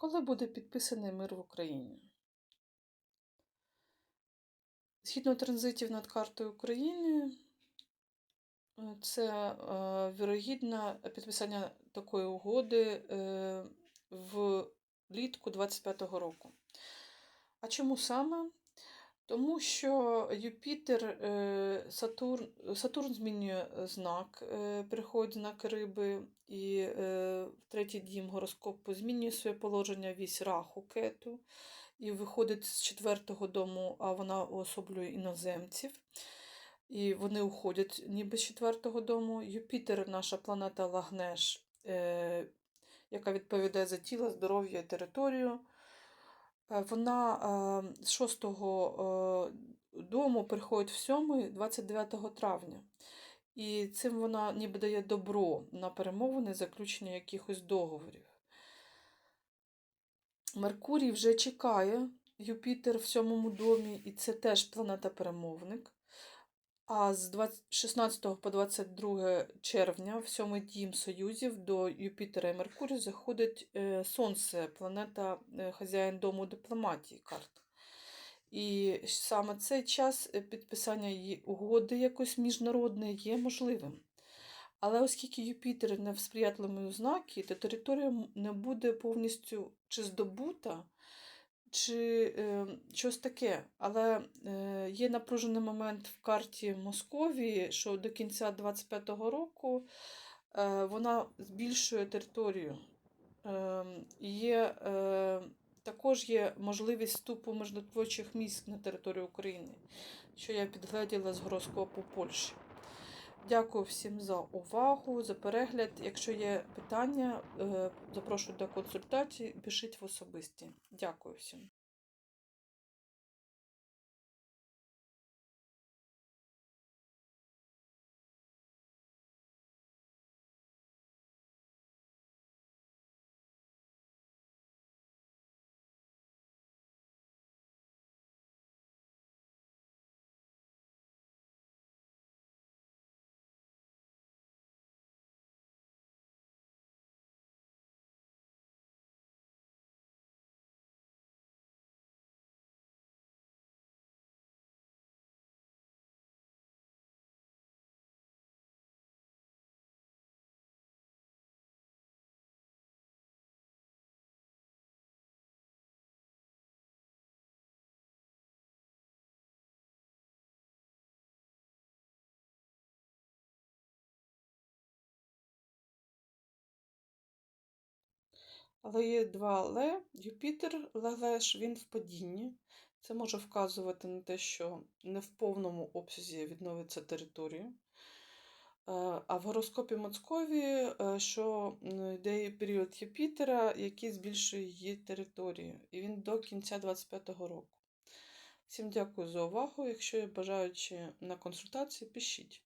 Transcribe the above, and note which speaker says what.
Speaker 1: Коли буде підписаний мир в Україні? Згідно транзитів над картою України, е, це е, вірогідне підписання такої угоди е, влітку 25-го року. А чому саме? Тому що Юпітер, е, Сатурн, Сатурн змінює знак, е, переходить знак риби, і е, в третій дім гороскопу змінює своє положення вісь раху кету, і виходить з четвертого дому, а вона уособлює іноземців. І вони уходять ніби з четвертого дому. Юпітер, наша планета Лагнеш, е, яка відповідає за тіло, здоров'я і територію. Е, Вона е, з шостого е, дому приходить в 7 29 травня. І цим вона ніби дає добро на перемовини, заключення якихось договорів. Меркурій вже чекає Юпітер в сьомому домі, і це теж планета-перемовник. А з 20 16 по 22 червня в сьомий дім союзів до Юпітера і Меркурію заходить е, Сонце, планета е, хазяїн дому дипломатії карт. І саме цей час е, підписання угоди якось міжнародної є можливим. Але оскільки Юпітер не в сприятливому знакі, то територія не буде повністю чи здобута, чи е, щось таке. Але е, є напружений момент в карті Московії, що до кінця 25-го року е, вона збільшує територію. Е, є, е, також є можливість вступу миротворчих міст на територію України, що я підгледіла з гороскопу Польщі. Дякую всім за увагу, за перегляд. Якщо є питання, е, запрошую до консультації, пишіть в особисті. Дякую всім. Але є два але. Юпітер Лелеш, він в падінні. Це може вказувати на те, що не в повному обсязі відновиться територія. Е, А в гороскопі Мацкові, е, що йде період Юпітера, який збільшує її територію. І він до кінця 25-го року. Всім дякую за увагу. Якщо є бажаючі на консультації, пишіть.